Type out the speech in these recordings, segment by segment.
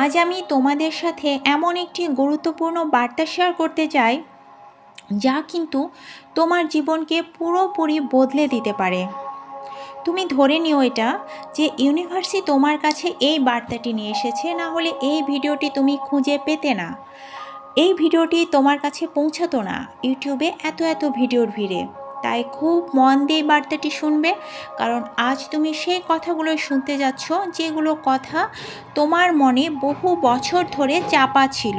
আজ আমি তোমাদের সাথে এমন একটি গুরুত্বপূর্ণ বার্তা শেয়ার করতে চাই, যা কিন্তু তোমার জীবনকে পুরোপুরি বদলে দিতে পারে। তুমি ধরে নিও এটা, যে ইউনিভার্সই তোমার কাছে এই বার্তাটি নিয়ে এসেছে, না হলে এই ভিডিওটি তুমি খুঁজে পেতে না। এই ভিডিওটি তোমার কাছে পৌঁছাতো না, ইউটিউবে এত এত ভিডিওর ভিড়ে। তাই খুব মন দিয়ে বার্তাটি শুনবে। কারণ আজ তুমি সেই কথাগুলোই শুনতে যাচ্ছ, যেগুলো কথা তোমার মনে বহু বছর ধরে চাপা ছিল।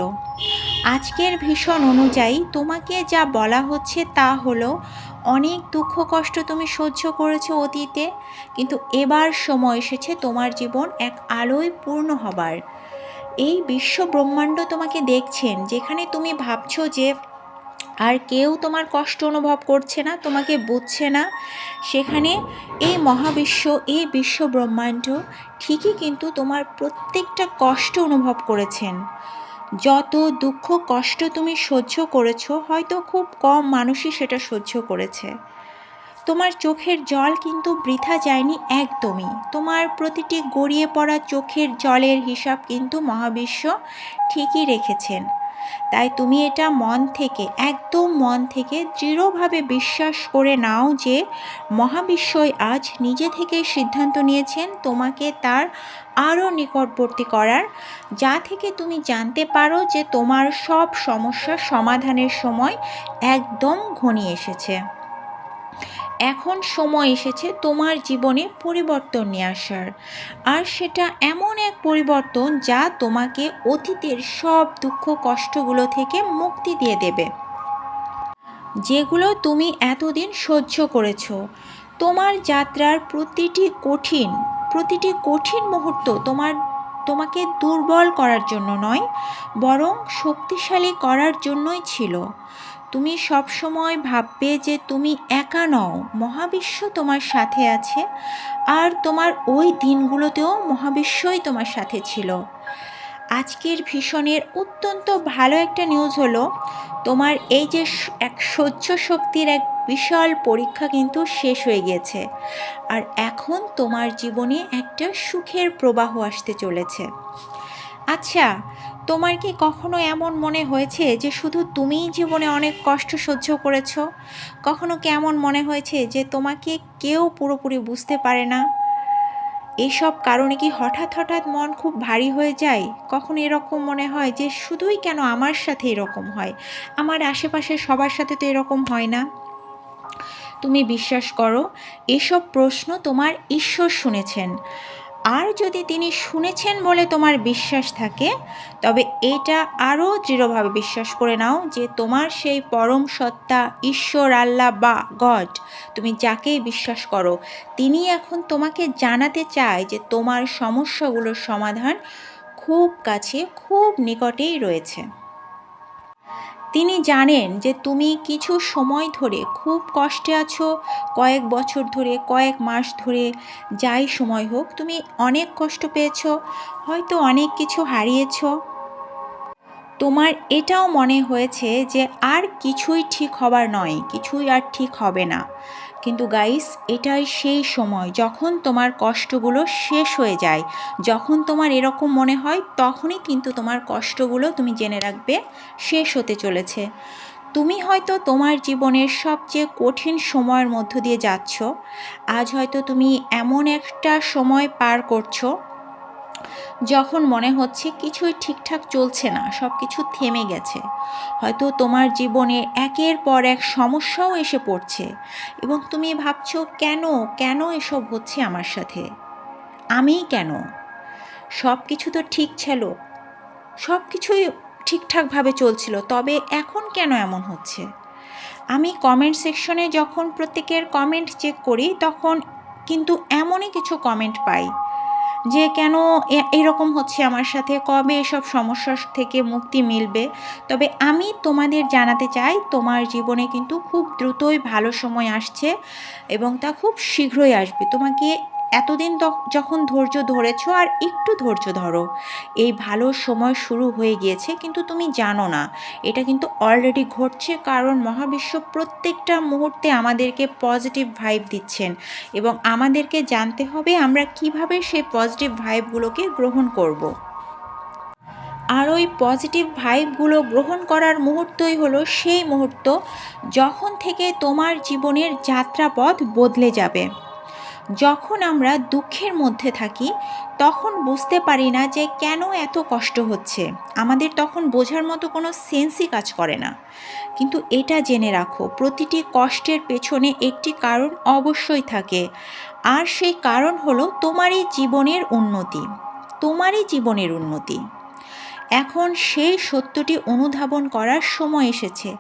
আজকের ভীষণ অনুযায়ী তোমাকে যা বলা হচ্ছে তা হলো, অনেক দুঃখ কষ্ট তুমি সহ্য করেছ অতীতে, কিন্তু এবার সময় এসেছে তোমার জীবন এক আলোয় পূর্ণ হবার। এই বিশ্ব ব্রহ্মাণ্ড তোমাকে দেখছেন, যেখানে তুমি ভাবছ যে আর কেউ তোমার কষ্ট অনুভব করছে না, তোমাকে বুঝছে না। সেখানে এই মহাবিশ্ব, এই বিশ্ব ব্রহ্মাণ্ড ঠিকই কিন্তু তোমার প্রত্যেকটা কষ্ট অনুভব করেছেন। যত দুঃখ, কষ্ট তুমি সহ্য করেছ, হয়তো খুব কম মানুষই সেটা সহ্য করেছে। তোমার চোখের জল কিন্তু বৃথা যায়নি একদমই। তোমার প্রতিটি গড়িয়ে পড়া চোখের জলের হিসাব কিন্তু মহাবিশ্ব ঠিকই রেখেছেন। তাই তুমি এটা মন থেকে, একদম মন থেকে দৃঢ়ভাবে বিশ্বাস করে নাও যে মহাবিশ্বই আজ নিজে থেকে সিদ্ধান্ত নিয়েছেন তোমাকে তার আরও নিকটবর্তী করার। যা থেকে তুমি জানতে পারো যে তোমার সব সমস্যার সমাধানের সময় একদম ঘনিয়ে এসেছে। এখন সময় এসেছে তোমার জীবনে পরিবর্তন নিয়ে আসার। আর সেটা এমন এক পরিবর্তন যা তোমাকে অতীতের সব দুঃখ, কষ্টগুলো থেকে মুক্তি দিয়ে দেবে। যেগুলো তুমি এতদিন সহ্য করেছ। তোমার যাত্রার প্রতিটি কঠিন প্রতিটি কঠিন মুহূর্ত তোমার, তোমাকে দুর্বল করার জন্য নয়, বরং শক্তিশালী করার জন্যই ছিল। তুমি সবসময় ভাববে যে তুমি একা নও, মহাবিশ্ব তোমার সাথে আছে আর তোমার ওই দিনগুলোতেও মহাবিশ্বই তোমার সাথে ছিল। আজকের ভীষণের অত্যন্ত ভালো একটা নিউজ হলো, তোমার এই যে এক সহ্য শক্তির এক বিশাল পরীক্ষা কিন্তু শেষ হয়ে গিয়েছে আর এখন তোমার জীবনে একটা সুখের প্রবাহ আসতে চলেছে। আচ্ছা তোমার কি কখনো এমন মনে হয়েছে যে শুধু তুমিই জীবনে অনেক কষ্ট সহ্য করেছ? কখনো কেমন মনে হয়েছে যে তোমাকে কেউ পুরোপুরি বুঝতে পারে না? এইসব কারণে কি হঠাৎ হঠাৎ মন খুব ভারী হয়ে যায়? কখন এরকম মনে হয় যে শুধুই কেন আমার সাথে এরকম হয়? আমার আশেপাশে সবার সাথে তো এরকম হয় না। তুমি বিশ্বাস করো, এসব প্রশ্ন তোমার ঈশ্বর শুনেছেন। আর যদি তিনি শুনেছেন বলে তোমার বিশ্বাস থাকে, তবে এটা আরও দৃঢ়ভাবে বিশ্বাস করে নাও যে তোমার সেই পরম সত্তা ঈশ্বর, আল্লাহ বা গড। তুমি যাকেই বিশ্বাস করো, তিনি এখন তোমাকে জানাতে চায় যে তোমার সমস্যাগুলোর সমাধান খুব কাছে, খুব নিকটেই রয়েছে। তিনি জানেন যে তুমি কিছু সময় ধরে খুব কষ্টে আছো, কয়েক বছর ধরে, কয়েক মাস ধরে, যাই সময় হোক, তুমি অনেক কষ্ট পেয়েছ, হয়তো অনেক কিছু হারিয়েছ। তোমার এটাও মনে হয়েছে যে আর কিছুই ঠিক হবার নয়, কিছুই আর ঠিক হবে না। কিন্তু গাইস, এটাই সেই সময় যখন তোমার কষ্টগুলো শেষ হয়ে যায়। যখন তোমার এরকম মনে হয়, তখনই কিন্তু তোমার কষ্টগুলো তুমি জেনে রাখবে, শেষ হতে চলেছে। তুমি হয়তো তোমার জীবনের সবচেয়ে কঠিন সময়ের মধ্য দিয়ে যাচ্ছ। আজ হয়তো তুমি এমন একটা সময় পার করছ যখন মনে হচ্ছে কিছুই ঠিকঠাক চলছে না সব কিছু থেমে গেছে। হয়তো তোমার জীবনে একের পর এক সমস্যাও এসে পড়ছে এবং তুমি ভাবছ, কেন কেন এসব হচ্ছে আমার সাথে? আমি কেন? সব কিছু তো ঠিক ছিল। সব কিছুই ঠিকঠাকভাবে চলছিল, তবে এখন কেন এমন হচ্ছে? আমি কমেন্ট সেকশনে যখন প্রত্যেকের কমেন্ট চেক করি, তখন কিন্তু এমনই কিছু কমেন্ট পাই। যে কেন এরকম হচ্ছে আমার সাথে, কবে এসব সমস্যার থেকে মুক্তি মিলবে? তবে আমি তোমাদের জানাতে চাই, তোমার জীবনে কিন্তু খুব দ্রুতই ভালো সময় আসছে এবং তা খুব শীঘ্রই আসবে। তোমাকে এতদিন যখন ধৈর্য ধরেছো আর একটু ধৈর্য ধরো। এই ভালো সময় শুরু হয়ে গিয়েছে কিন্তু তুমি জানো না। এটা কিন্তু অলরেডি ঘটছে কারণ মহাবিশ্ব প্রত্যেকটা মুহূর্তে আমাদেরকে পজিটিভ ভাইব দিচ্ছেন এবং আমাদেরকে জানতে হবে আমরা কীভাবে সেই পজিটিভ ভাইবগুলোকে গ্রহণ করব। আর ওই পজিটিভ ভাইবগুলো গ্রহণ করার মুহূর্তই হলো সেই মুহূর্ত যখন থেকে তোমার জীবনের যাত্রাপথ বদলে যাবে। যখন আমরা দুঃখের মধ্যে থাকি, তখন বুঝতে পারি না যে কেন এত কষ্ট হচ্ছে। আমাদের তখন বোঝার মতো কোনো সেন্সই কাজ করে না। কিন্তু এটা জেনে রাখো, প্রতিটি কষ্টের পেছনে একটি কারণ অবশ্যই থাকে। আর সেই কারণ হলো তোমারই জীবনের উন্নতি। তোমারই জীবনের উন্নতি। এখন সেই সত্যটি অনুধাবন করার সময় এসেছে।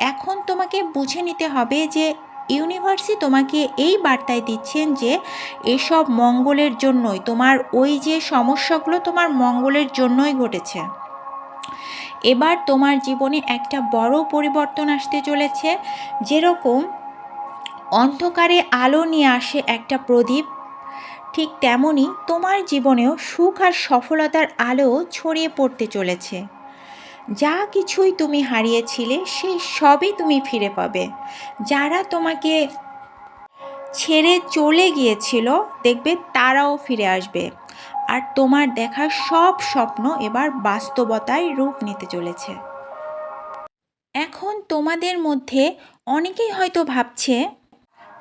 এখন তোমাকে বুঝে নিতে হবে যে ইউনিভার্সই তোমাকে এই বার্তায় দিচ্ছেন যে এসব মঙ্গলের জন্যই, তোমার ওই যে সমস্যাগুলো তোমার মঙ্গলের জন্যই ঘটেছে। এবার তোমার জীবনে একটা বড় পরিবর্তন আসতে চলেছে। যেরকম অন্ধকারে আলো নিয়ে আসে একটা প্রদীপ, ঠিক তেমনই তোমার জীবনেও সুখ আর সফলতার আলো ছড়িয়ে পড়তে চলেছে। যা কিছুই তুমি হারিয়েছিলে সেই সবই তুমি ফিরে পাবে। যারা তোমাকে ছেড়ে চলে গিয়েছিল, দেখবে তারাও ফিরে আসবে। আর তোমার দেখা সব স্বপ্ন এবার বাস্তবতায় রূপ নিতে চলেছে। এখন তোমাদের মধ্যে অনেকেই হয়তো ভাবছে,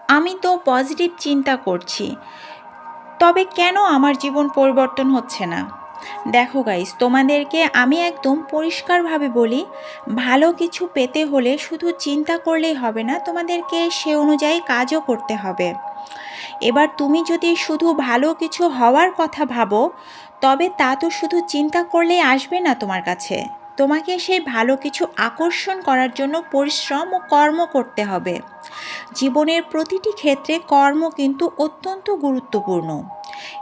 আমি তো পজিটিভ চিন্তা করছি, তবে কেন আমার জীবন পরিবর্তন হচ্ছে না? দেখো গাইস তোমাদেরকে আমি একদম পরিষ্কারভাবে বলি, ভালো কিছু পেতে হলে শুধু চিন্তা করলেই হবে না, তোমাদেরকে সে অনুযায়ী কাজও করতে হবে। এবার তুমি যদি শুধু ভালো কিছু হওয়ার কথা ভাবো, তবে তা তো শুধু চিন্তা করলেই আসবে না তোমার কাছে। তোমাকে সেই ভালো কিছু আকর্ষণ করার জন্য পরিশ্রম ও কর্ম করতে হবে। জীবনের প্রতিটি ক্ষেত্রে কর্ম কিন্তু অত্যন্ত গুরুত্বপূর্ণ।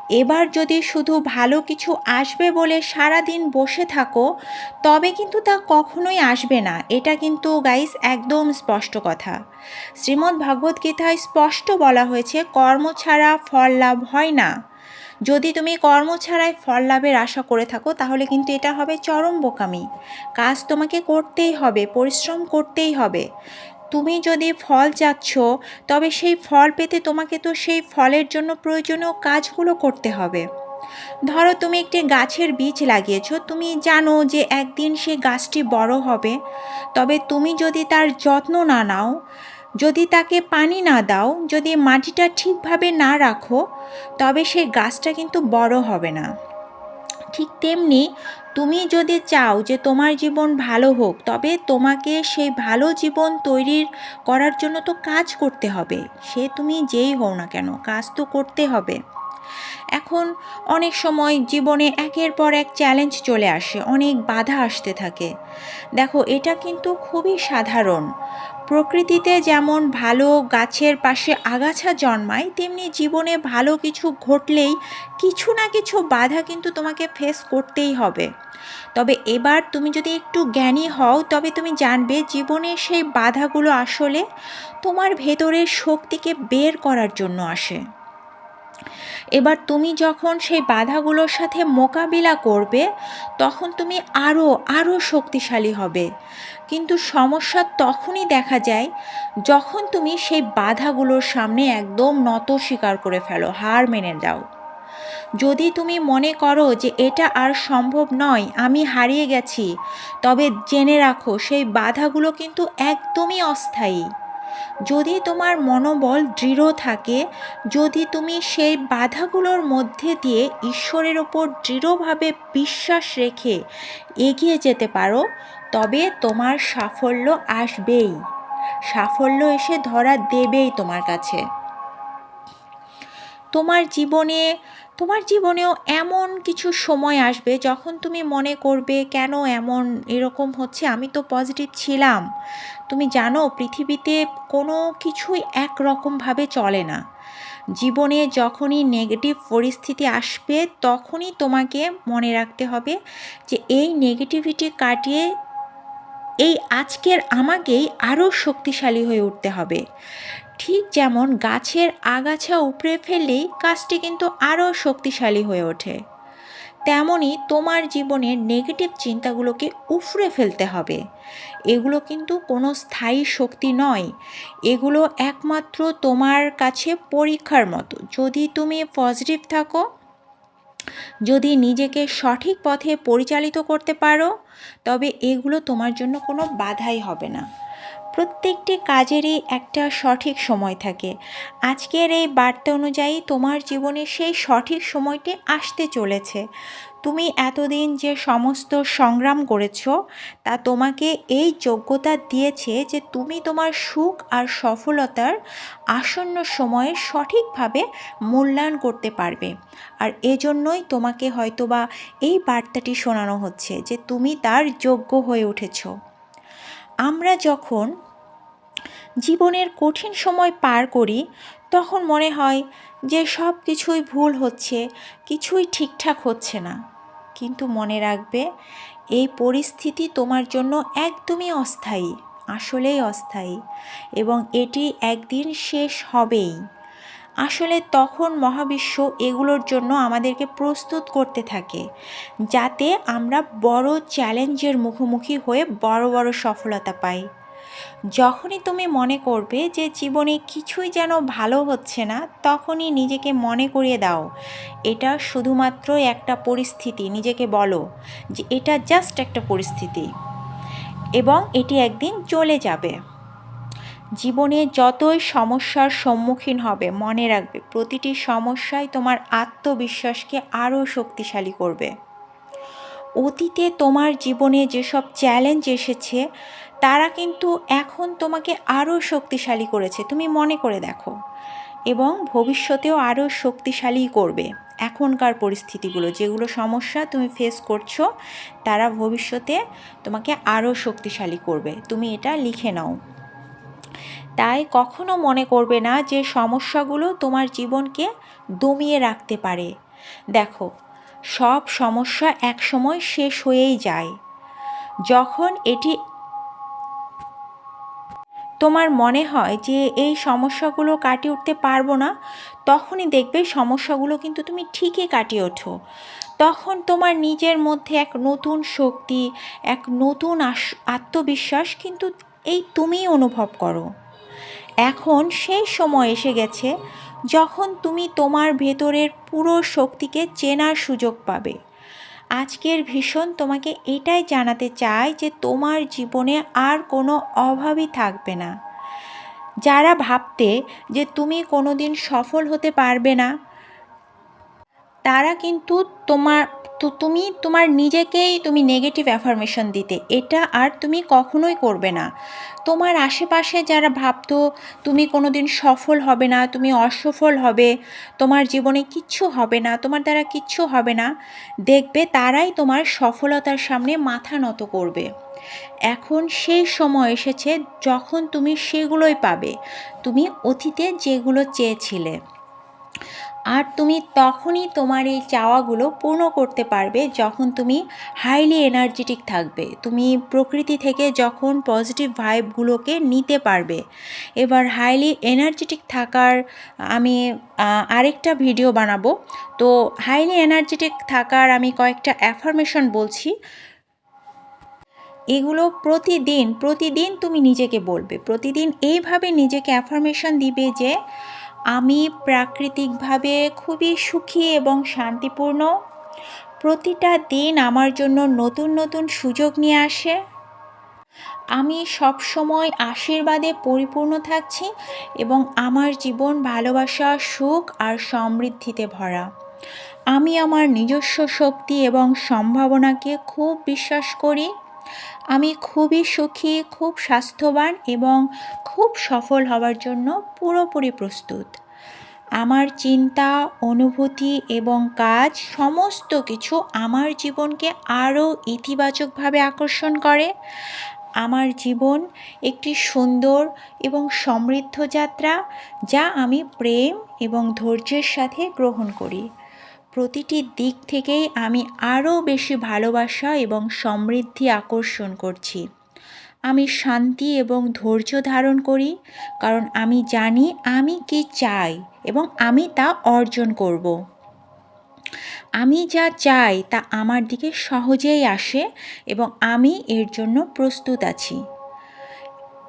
এবার যদি শুধু ভালো কিছু আসবে বলে সারা দিন বসে থাকো, তবে কিন্তু তা কখনোই আসবে না। এটা কিন্তু গাইস একদম স্পষ্ট কথা। শ্রীমদ্ ভগবদ্গীতায় স্পষ্ট বলা হয়েছে, কর্ম ছাড়া ফল লাভ হয় না। যদি তুমি কর্ম ছাড়াই ফল লাভের আশা করে থাকো, তাহলে কিন্তু এটা হবে চরম বোকামি। কাজ তোমাকে করতেই হবে, পরিশ্রম করতেই হবে। তুমি যদি ফল চাচ্ছ, তবে সেই ফল পেতে তোমাকে তো সেই ফলের জন্য প্রয়োজনীয় কাজগুলো করতে হবে। ধরো তুমি একটি গাছের বীজ লাগিয়েছ, তুমি জানো যে একদিন সে গাছটি বড় হবে। তবে তুমি যদি তার যত্ন না নাও, যদি তাকে পানি না দাও, যদি মাটিটা ঠিকভাবে না রাখো, তবে সেই গাছটা কিন্তু বড় হবে না। ঠিক তেমনি তুমি যদি চাও যে তোমার জীবন ভালো হোক, তবে তোমাকে সেই ভালো জীবন তৈরির করার জন্য তো কাজ করতে হবে। সে তুমি যেই হও না কেন, কাজ তো করতে হবে। এখন অনেক সময় জীবনে একের পর এক চ্যালেঞ্জ চলে আসে, অনেক বাধা আসতে থাকে। দেখো, এটা কিন্তু খুবই সাধারণ। প্রকৃতিতে যেমন ভালো গাছের পাশে আগাছা জন্মায়, তেমনি জীবনে ভালো কিছু ঘটলেই কিছু না কিছু বাধা কিন্তু তোমাকে ফেস করতেই হবে। তবে এবার তুমি যদি একটু জ্ঞানী হও, তবে তুমি জানবে জীবনে সেই বাধাগুলো আসলে তোমার ভেতরের শক্তিকে বের করার জন্য আসে। এবার তুমি যখন সেই বাধাগুলোর সাথে মোকাবিলা করবে, তখন তুমি আরও আরও শক্তিশালী হবে। কিন্তু সমস্যা তখনই দেখা যায় যখন তুমি সেই বাধাগুলোর সামনে একদম নত স্বীকার করে ফেলো, হার মেনে যাও যদি তুমি মনে করো যে এটা আর সম্ভব নয়, আমি হারিয়ে গেছি, তবে জেনে রাখো সেই বাধাগুলো কিন্তু একদমই অস্থায়ী। যদি তোমার মনোবল দৃঢ় থাকে, যদি তুমি সেই বাধাগুলোর মধ্যে দিয়ে ঈশ্বরের ওপর দৃঢ়ভাবে বিশ্বাস রেখে এগিয়ে যেতে পারো তবে তোমার সাফল্য আসবেই। সাফল্য এসে ধরা দেবেই তোমার কাছে। তোমার জীবনে, তোমার জীবনেও এমন কিছু সময় আসবে যখন তুমি মনে করবে, কেন এমন, এরকম হচ্ছে? আমি তো পজিটিভ ছিলাম। তুমি জানো, পৃথিবীতে কোনো কিছুই একরকমভাবে চলে না। জীবনে যখনই নেগেটিভ পরিস্থিতি আসবে, তখনই তোমাকে মনে রাখতে হবে যে, এই নেগেটিভিটি কাটিয়ে এই আজকের আমাকেই আরও শক্তিশালী হয়ে উঠতে হবে। ঠিক যেমন গাছের আগাছা উপড়ে ফেললেই গাছটি কিন্তু আরও শক্তিশালী হয়ে ওঠে। তেমনই তোমার জীবনের নেগেটিভ চিন্তাগুলোকে উফরে ফেলতে হবে। এগুলো কিন্তু কোনো স্থায়ী শক্তি নয়। এগুলো একমাত্র তোমার কাছে পরীক্ষার মতো। যদি তুমি পজিটিভ থাকো যদি নিজেকে সঠিক পথে পরিচালিত করতে পারো, তবে এগুলো তোমার জন্য কোনো বাধাই হবে না। প্রত্যেকটি কাজেরই একটা সঠিক সময় থাকে। আজকের এই বার্তা অনুযায়ী তোমার জীবনে সেই সঠিক সময়টি আসতে চলেছে। তুমি এতদিন যে সমস্ত সংগ্রাম করেছ, তা তোমাকে এই যোগ্যতা দিয়েছে যে তুমি তোমার সুখ আর সফলতার আসন্ন সময়ে সঠিকভাবে মূল্যায়ন করতে পারবে। আর এজন্যই তোমাকে হয়তোবা এই বার্তাটি শোনানো হচ্ছে যে তুমি তার যোগ্য হয়ে উঠেছ। আমরা যখন জীবনের কঠিন সময় পার করি, তখন মনে হয় যে সব কিছুই ভুল হচ্ছে, কিছুই ঠিকঠাক হচ্ছে না। কিন্তু মনে রাখবে, এই পরিস্থিতি তোমার জন্য একদমই অস্থায়ী, আসলেই অস্থায়ী এবং এটি একদিন শেষ হবেই। আসলে তখন মহাবিশ্ব এগুলোর জন্য আমাদেরকে প্রস্তুত করতে থাকে, যাতে আমরা বড় চ্যালেঞ্জের মুখোমুখি হয়ে বড় বড় সফলতা পাই। যখনই তুমি মনে করবে যে জীবনে কিছুই যেন ভালো হচ্ছে না, তখনই নিজেকে মনে করিয়ে দাও। এটা শুধুমাত্র একটা পরিস্থিতি, নিজেকে বলো যে এটা জাস্ট একটা পরিস্থিতি। এবং এটি একদিন চলে যাবে। জীবনে যতই সমস্যার সম্মুখীন হবে, মনে রাখবে, প্রতিটি সমস্যাই তোমার আত্মবিশ্বাসকে আরও শক্তিশালী করবে। অতীতে তোমার জীবনে যেসব চ্যালেঞ্জ এসেছে তারা কিন্তু এখন তোমাকে আরও শক্তিশালী করেছে, তুমি মনে করে দেখো। এবং ভবিষ্যতেও আরও শক্তিশালী করবে এখনকার পরিস্থিতিগুলো, যেগুলো সমস্যা তুমি ফেস করছ, তারা ভবিষ্যতে তোমাকে আরও শক্তিশালী করবে। তুমি এটা লিখে নাও। তাই কখনো মনে করবে না যে সমস্যাগুলো তোমার জীবনকে দমিয়ে রাখতে পারে। দেখো, সব সমস্যা একসময় শেষ হয়েই যায়। যখন এটি তোমার মনে হয় যে এই সমস্যাগুলো কাটিয়ে উঠতে পারব না? তখনই দেখবে সমস্যাগুলো কিন্তু তুমি ঠিকই কাটিয়ে ওঠো। তখন তোমার নিজের মধ্যে এক নতুন শক্তি, এক নতুন আত্মবিশ্বাস কিন্তু এই তুমিই অনুভব করো। এখন সেই সময় এসে গেছে যখন তুমি তোমার ভেতরের পুরো শক্তিকে চেনার সুযোগ পাবে। আজকের ভীষণ তোমাকে এটাই জানাতে চাই যে তোমার জীবনে আর কোনো অভাবই থাকবে না। যারা ভাবতে যে তুমি কোনো দিন সফল হতে পারবে না তারা কিন্তু তোমার, তো, তুমি তোমার নিজেকেই তুমি নেগেটিভ অ্যাফার্মেশন দিতে। এটা আর তুমি কখনোই করবে না। তোমার আশেপাশে যারা ভাবতো, তুমি কোনো দিন সফল হবে না, তুমি অসফল হবে, তোমার জীবনে কিচ্ছু হবে না, তোমার দ্বারা কিচ্ছু হবে না, দেখবে তারাই তোমার সফলতার সামনে মাথা নত করবে। এখন সেই সময় এসেছে যখন তুমি সেগুলোই পাবে। তুমি অতীতে যেগুলো চেয়েছিলে। আর তুমি তখনই তোমার এই চাওয়াগুলো পূর্ণ করতে পারবে যখন তুমি হাইলি এনার্জেটিক থাকবে। তুমি প্রকৃতি থেকে যখন পজিটিভ ভাইবগুলোকে নিতে পারবে। এবার হাইলি এনার্জেটিক থাকার আমি আরেকটা ভিডিও বানাবো। তো হাইলি এনার্জেটিক থাকার আমি কয়েকটা অ্যাফার্মেশন বলছি। এগুলো প্রতিদিন প্রতিদিন তুমি নিজেকে বলবে। প্রতিদিন এইভাবে নিজেকে অ্যাফার্মেশন দিবে যে আমি প্রাকৃতিকভাবে খুবই সুখী এবং শান্তিপূর্ণ। প্রতিটা দিন আমার জন্য নতুন নতুন সুযোগ নিয়ে আসে। আমি সব সময় আশীর্বাদে পরিপূর্ণ থাকছি এবং আমার জীবন ভালোবাসা, সুখ আর সমৃদ্ধিতে ভরা। আমি আমার নিজস্ব শক্তি এবং সম্ভাবনাকে খুব বিশ্বাস করি। আমি খুবই সুখী, খুব স্বাস্থ্যবান এবং খুব সফল হওয়ার জন্য পুরোপুরি প্রস্তুত। আমার চিন্তা, অনুভূতি এবং কাজ সমস্ত কিছু আমার জীবনকে আরও ইতিবাচকভাবে আকর্ষণ করে। আমার জীবন একটি সুন্দর এবং সমৃদ্ধ যাত্রা যা আমি প্রেম এবং ধৈর্যের সাথে গ্রহণ করি। প্রতিটি দিক থেকেই আমি আরও বেশি ভালোবাসা এবং সমৃদ্ধি আকর্ষণ করছি। আমি শান্তি এবং ধৈর্য ধারণ করি, কারণ আমি জানি আমি কি চাই এবং আমি তা অর্জন করব। আমি যা চাই তা আমার দিকে সহজেই আসে এবং আমি এর জন্য প্রস্তুত আছি।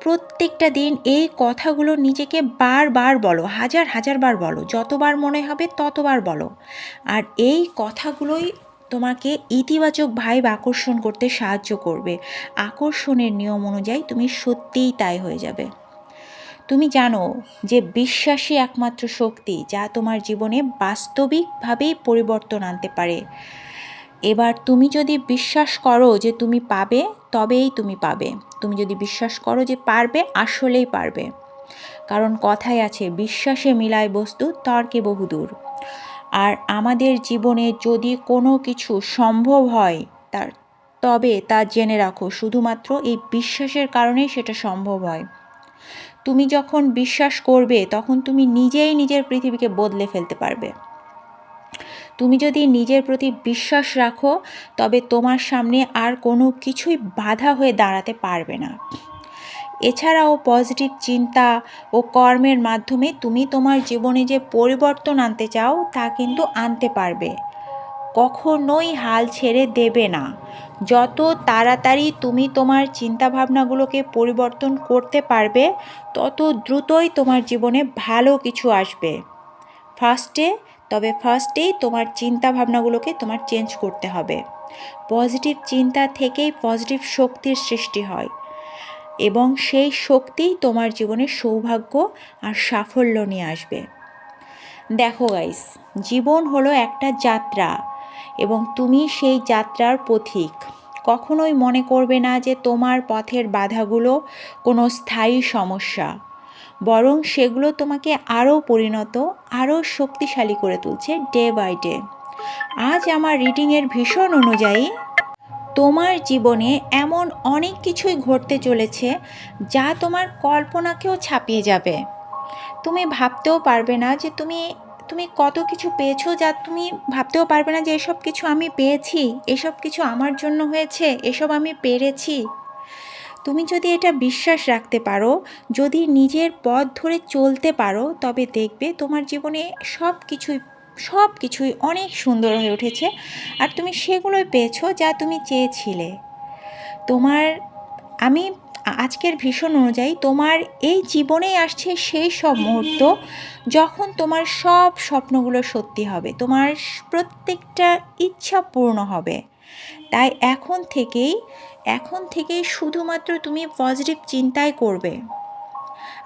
প্রত্যেকটা দিন এই কথাগুলো নিজেকে বারবার বলো, হাজার হাজার বার বলো, যতবার মনে হবে ততবার বলো। আর এই কথাগুলোই তোমাকে ইতিবাচক ভাইব আকর্ষণ করতে সাহায্য করবে। আকর্ষণের নিয়ম অনুযায়ী তুমি সত্যিই তাই হয়ে যাবে। তুমি জানো যে বিশ্বাসই একমাত্র শক্তি যা তোমার জীবনে বাস্তবিকভাবেই পরিবর্তন আনতে পারে। এবার তুমি যদি বিশ্বাস করো যে তুমি পাবে, তবেই তুমি পাবে। তুমি যদি বিশ্বাস করো যে পারবে, আসলেই পারবে। কারণ কথায় আছে, বিশ্বাসে মিলায় বস্তু, তর্কে বহুদূর। আর আমাদের জীবনে যদি কোনো কিছু সম্ভব হয়, তার তবে তা জেনে রাখো, শুধুমাত্র এই বিশ্বাসের কারণেই সেটা সম্ভব হয়। তুমি যখন বিশ্বাস করবে, তখন তুমি নিজেই নিজের পৃথিবীকে বদলে ফেলতে পারবে। তুমি যদি নিজের প্রতি বিশ্বাস রাখো, তবে তোমার সামনে আর কোনো কিছুই বাধা হয়ে দাঁড়াতে পারবে না। এছাড়াও পজিটিভ চিন্তা ও কর্মের মাধ্যমে তুমি তোমার জীবনে যে পরিবর্তন আনতে চাও, তা কিন্তু আনতে পারবে। কখনোই হাল ছেড়ে দেবে না। যত তাড়াতাড়ি তুমি তোমার চিন্তাভাবনাগুলোকে পরিবর্তন করতে পারবে, তত দ্রুতই তোমার জীবনে ভালো কিছু আসবে। ফার্স্টে তবে ফার্স্টেই তোমার চিন্তা ভাবনাগুলোকে তোমার চেঞ্জ করতে হবে। পজিটিভ চিন্তা থেকেই পজিটিভ শক্তির সৃষ্টি হয় এবং সেই শক্তিই তোমার জীবনে সৌভাগ্য আর সাফল্য নিয়ে আসবে। দেখো গাইস জীবন হলো একটা যাত্রা এবং তুমি সেই যাত্রার পথিক। কখনোই মনে করবে না যে তোমার পথের বাধাগুলো কোনো স্থায়ী সমস্যা। বরং সেগুলো তোমাকে আরও পরিণত, আরও শক্তিশালী করে তুলছে ডে বাই ডে। আজ আমার রিডিংয়ের ভীষণ অনুযায়ী, তোমার জীবনে এমন অনেক কিছুই ঘটতে চলেছে যা তোমার কল্পনাকেও ছাপিয়ে যাবে। তুমি ভাবতেও পারবে না যে তুমি তুমি কত কিছু পেয়েছ যা তুমি ভাবতেও পারবে না যে এসব কিছু আমি পেয়েছি, এসব কিছু আমার জন্য হয়েছে, এসব আমি পেরেছি। তুমি যদি এটা বিশ্বাস রাখতে পারো, যদি নিজের পথ ধরে চলতে পারো, তবে দেখবে তোমার জীবনে সব কিছুই সব কিছুই অনেক সুন্দর হয়ে উঠেছে। আর তুমি সেগুলোই পেয়েছ যা তুমি চেয়েছিলে। তোমার, আমি আজকের ভীষণ অনুযায়ী তোমার এই জীবনেই আসছে সেই সব মুহূর্ত যখন তোমার সব স্বপ্নগুলো সত্যি হবে, তোমার প্রত্যেকটা ইচ্ছা পূর্ণ হবে। তাই এখন থেকেই এখন থেকেই শুধুমাত্র তুমি পজিটিভ চিন্তাই করবে।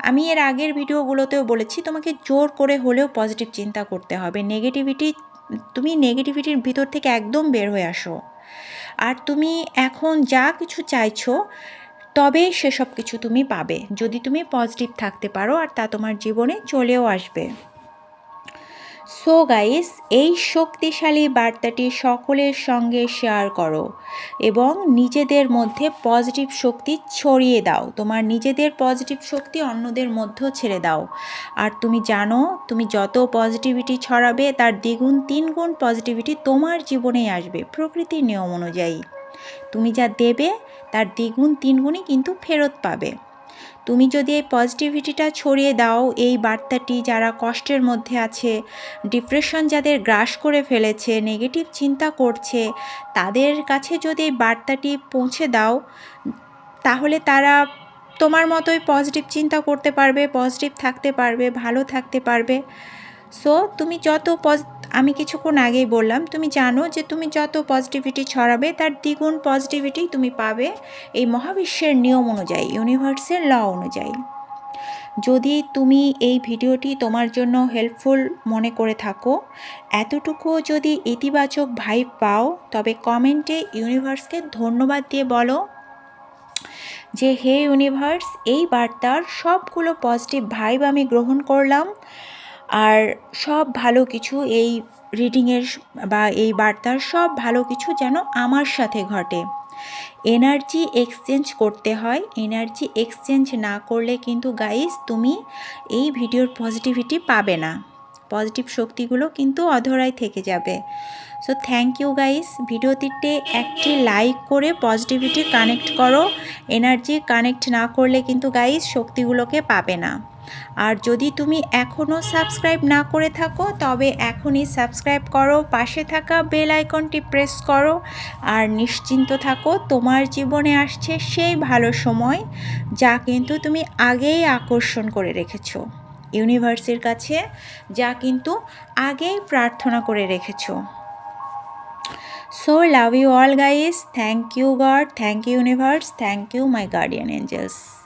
আমি এর আগের ভিডিওগুলোতেও বলেছি, তোমাকে জোর করে হলেও পজিটিভ চিন্তা করতে হবে। নেগেটিভিটি তুমি নেগেটিভিটির ভিতর থেকে একদম বের হয়ে আসো। আর তুমি এখন যা কিছু চাইছো তবে সেসব কিছু তুমি পাবে। যদি তুমি পজিটিভ থাকতে পারো, আর তা তোমার জীবনে চলেও আসবে। সো গাইস, এই শক্তিশালী বার্তাটি সকলের সঙ্গে শেয়ার করো এবং নিজেদের মধ্যে পজিটিভ শক্তি ছড়িয়ে দাও। তোমার নিজেদের পজিটিভ শক্তি অন্যদের মধ্যেও ছেড়ে দাও। আর তুমি জানো, তুমি যত পজিটিভিটি ছড়াবে, তার দ্বিগুণ, তিনগুণ পজিটিভিটি তোমার জীবনেই আসবে, প্রকৃতির নিয়ম অনুযায়ী। তুমি যা দেবে, তার দ্বিগুণ, তিনগুণই কিন্তু ফেরত পাবে। তুমি যদি এই পজিটিভিটিটা ছড়িয়ে দাও, এই বার্তাটি যারা কষ্টের মধ্যে আছে ডিপ্রেশন যাদের গ্রাস করে ফেলেছে নেগেটিভ চিন্তা করছে, তাদের কাছে যদি এই বার্তাটি পৌঁছে দাও, তাহলে তারা তোমার মতোই পজিটিভ চিন্তা করতে পারবে পজিটিভ থাকতে পারবে, ভালো থাকতে পারবে। সো তুমি যত পজ আমি কিছুক্ষণ আগেই বললাম, তুমি জানো যে তুমি যত পজিটিভিটি ছড়াবে, তার দ্বিগুণ পজিটিভিটি তুমি পাবে এই মহাবিশ্বের নিয়ম অনুযায়ী ইউনিভার্সের ল অনুযায়ী। যদি তুমি এই ভিডিওটি তোমার জন্য হেল্পফুল মনে করে থাকো, এতটুকু যদি ইতিবাচক ভাইব পাও, তবে কমেন্টে ইউনিভার্সকে ধন্যবাদ দিয়ে বলো যে, হে ইউনিভার্স এই বার্তার সবগুলো পজিটিভ ভাইব আমি গ্রহণ করলাম। আর সব ভালো কিছু এই রিডিংয়ের বা এই বার্তার সব ভালো কিছু যেন আমার সাথে ঘটে। এনার্জি এক্সচেঞ্জ করতে হয়। এনার্জি এক্সচেঞ্জ না করলে কিন্তু গাইস তুমি এই ভিডিওর পজিটিভিটি পাবে না। পজিটিভ শক্তিগুলো কিন্তু অধরাই থেকে যাবে। সো থ্যাংক ইউ গাইস ভিডিওটিতে একটি লাইক করে পজিটিভিটি কানেক্ট করো। এনার্জি কানেক্ট না করলে কিন্তু গাইস শক্তিগুলোকে পাবে না। আর যদি তুমি এখনও সাবস্ক্রাইব না করে থাকো, তবে এখনই সাবস্ক্রাইব করো, পাশে থাকা বেল আইকনটি প্রেস করো, আর নিশ্চিন্ত থাকো তোমার জীবনে আসছে সেই ভালো সময় যা কিন্তু তুমি আগেই আকর্ষণ করে রেখেছো। ইউনিভার্সের কাছে যা কিন্তু আগেই প্রার্থনা করে রেখেছো। So love you all guys thank you God thank you universe thank you my guardian angels